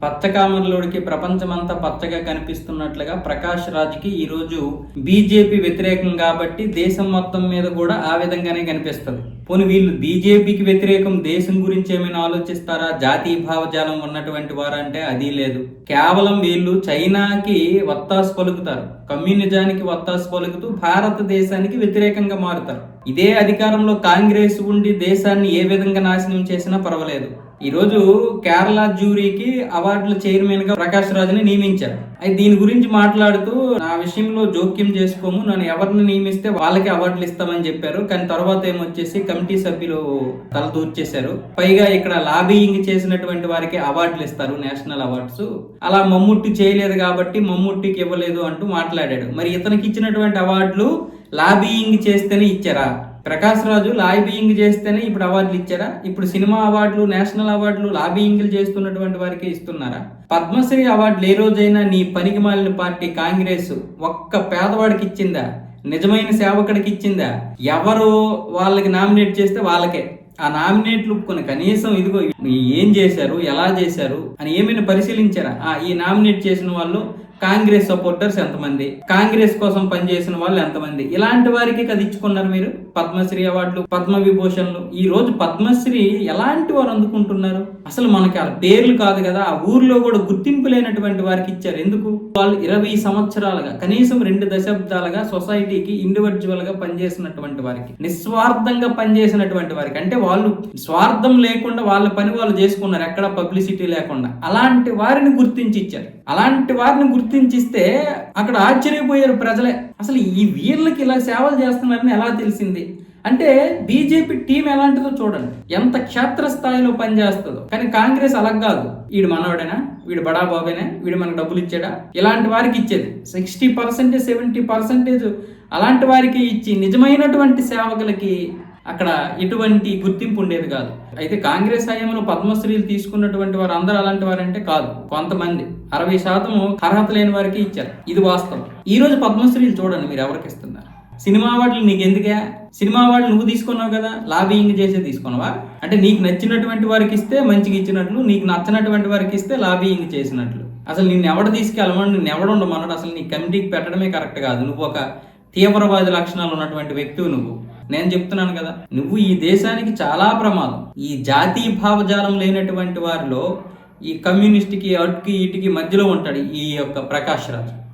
పచ్చకామర్లోడికి ప్రపంచమంతా పచ్చగా కనిపిస్తున్నట్లుగా ప్రకాష్ రాజ్కి ఈరోజు బీజేపీ వ్యతిరేకం కాబట్టి దేశం మొత్తం మీద కూడా ఆ విధంగానే కనిపిస్తుంది. పోనీ వీళ్ళు బీజేపీకి వ్యతిరేకం దేశం గురించి ఏమైనా ఆలోచిస్తారా? జాతీయ భావజాలం ఉన్నటువంటి వారంటే అది లేదు. కేవలం వీళ్ళు చైనాకి వత్తాసు పలుకుతారు. కమ్యూనిజానికి వత్తాసు పలుకుతూ భారతదేశానికి వ్యతిరేకంగా మారుతారు. ఇదే అధికారంలో కాంగ్రెస్ ఉండి దేశాన్ని ఏ విధంగా నాశనం చేసినా పర్వాలేదు. ఈ రోజు కేరళ జ్యూరీకి అవార్డుల చైర్మన్గా ప్రకాష్ రాజుని నియమించారు. అయితే దీని గురించి మాట్లాడుతూ నా విషయంలో జోక్యం చేసుకోము. నన్ను ఎవరిని నియమిస్తే వాళ్ళకి అవార్డులు ఇస్తామని చెప్పారు. కానీ తర్వాత ఏమొచ్చేసి కమిటీ సభ్యులు తలదూర్చేశారు పైగా ఇక్కడ లాబీయింగ్ చేసినటువంటి వారికి అవార్డులు ఇస్తారు నేషనల్ అవార్డ్స్. అలా మమ్ముట్టి చేయలేదు కాబట్టి మమ్ముట్టికి ఇవ్వలేదు అంటూ మాట్లాడాడు. మరి ఇతనికి ఇచ్చినటువంటి అవార్డులు లాబీయింగ్ చేస్తేనే ఇచ్చారా? ప్రకాష్ రాజు లాబీయింగ్ చేస్తేనే ఇప్పుడు అవార్డులు ఇచ్చారా? ఇప్పుడు సినిమా అవార్డులు నేషనల్ అవార్డులు లాబీయింగ్లు చేస్తున్నటువంటి వారికి ఇస్తున్నారా? పద్మశ్రీ అవార్డులు ఏ రోజైనా నీ పనికి మాలిన పార్టీ కాంగ్రెస్ ఒక్క పేదవాడికి ఇచ్చిందా? నిజమైన సేవకుడికి ఇచ్చిందా? ఎవరు వాళ్ళకి నామినేట్ చేస్తే వాళ్ళకే. ఆ నామినేట్లు కొన్ని కనీసం ఇదిగో ఏం చేశారు? ఎలా చేశారు? అని ఏమైనా పరిశీలించారా? ఆ ఈ నామినేట్ చేసిన వాళ్ళు కాంగ్రెస్ సపోర్టర్స్ ఎంతమంది? కాంగ్రెస్ కోసం పనిచేసిన వాళ్ళు ఎంతమంది? ఇలాంటి వారికి కదిచ్చుకున్నారు మీరు? పద్మశ్రీ అవార్డులు పద్మ విభూషణలు. ఈ రోజు పద్మశ్రీ ఎలాంటి వారు అందుకుంటున్నారు? అసలు మనకి ఆ పేర్లు కాదు కదా ఆ ఊర్లో కూడా గుర్తింపు లేనటువంటి వారికి ఇచ్చారు. ఎందుకు? వాళ్ళు ఇరవై సంవత్సరాలుగా కనీసం రెండు దశాబ్దాలుగా సొసైటీకి ఇండివిజువల్గా పనిచేసినటువంటి వారికి నిస్వార్థంగా పనిచేసినటువంటి వారికి. అంటే వాళ్ళు స్వార్థం లేకుండా వాళ్ళ పని వాళ్ళు చేసుకున్నారు. ఎక్కడ పబ్లిసిటీ లేకుండా. అలాంటి వారిని గుర్తించి ఇచ్చారు. అలాంటి వారిని గుర్తించిస్తే అక్కడ ఆశ్చర్యపోయారు ప్రజలే. అసలు ఈ వీళ్ళకి ఇలా సేవలు చేస్తున్నారని ఎలా తెలిసింది? అంటే బీజేపీ టీం ఎలాంటిదో చూడండి. ఎంత క్షేత్రస్థాయిలో పనిచేస్తుందో. కానీ కాంగ్రెస్ అలా కాదు. వీడు మనవాడేనా వీడు బడా బాబేనా వీడు మనకు డబ్బులు ఇచ్చాడా? ఇలాంటి వారికి ఇచ్చేది. సిక్స్టీ పర్సెంటేజ్ సెవెంటీ పర్సెంటేజ్ అలాంటి వారికి ఇచ్చి నిజమైనటువంటి సేవకులకి అక్కడ ఎటువంటి గుర్తింపు ఉండేది కాదు. అయితే కాంగ్రెస్ హయాంలో పద్మశ్రీలు తీసుకున్నటువంటి వారు అందరూ అలాంటి వారంటే కాదు. కొంతమంది. అరవై శాతం అర్హత లేని వారికి ఇచ్చారు. ఇది వాస్తవం. ఈ రోజు పద్మశ్రీలు చూడండి మీరు ఎవరికి ఇస్తున్నారు. సినిమా అవార్డులు నీకు ఎందుకే? సినిమా అవార్డులు నువ్వు తీసుకున్నావు కదా లాబింగ్ చేసే తీసుకున్నావా? అంటే నీకు నచ్చినటువంటి వారికి ఇస్తే మంచిగా ఇచ్చినట్లు నీకు నచ్చినటువంటి వారికి ఇస్తే లాబింగ్ చేసినట్లు. అసలు నిన్ను ఎవడ తీసుకెళ్ళమని నిన్ను ఎవడు ఉండమన్నాడు? అసలు నీ కమిటీకి పెట్టడమే కరెక్ట్ కాదు. నువ్వు ఒక తీవ్రవాది లక్షణాలు ఉన్నటువంటి వ్యక్తివి నువ్వు. నేను చెప్తున్నాను కదా. నువ్వు ఈ దేశానికి చాలా ప్రమాదం. ఈ జాతీయ భావజాలం లేనటువంటి వారిలో ఈ కమ్యూనిస్ట్కి అటుకి ఇటుకి మధ్యలో ఉంటాడు ఈ యొక్క ప్రకాష్ రాజు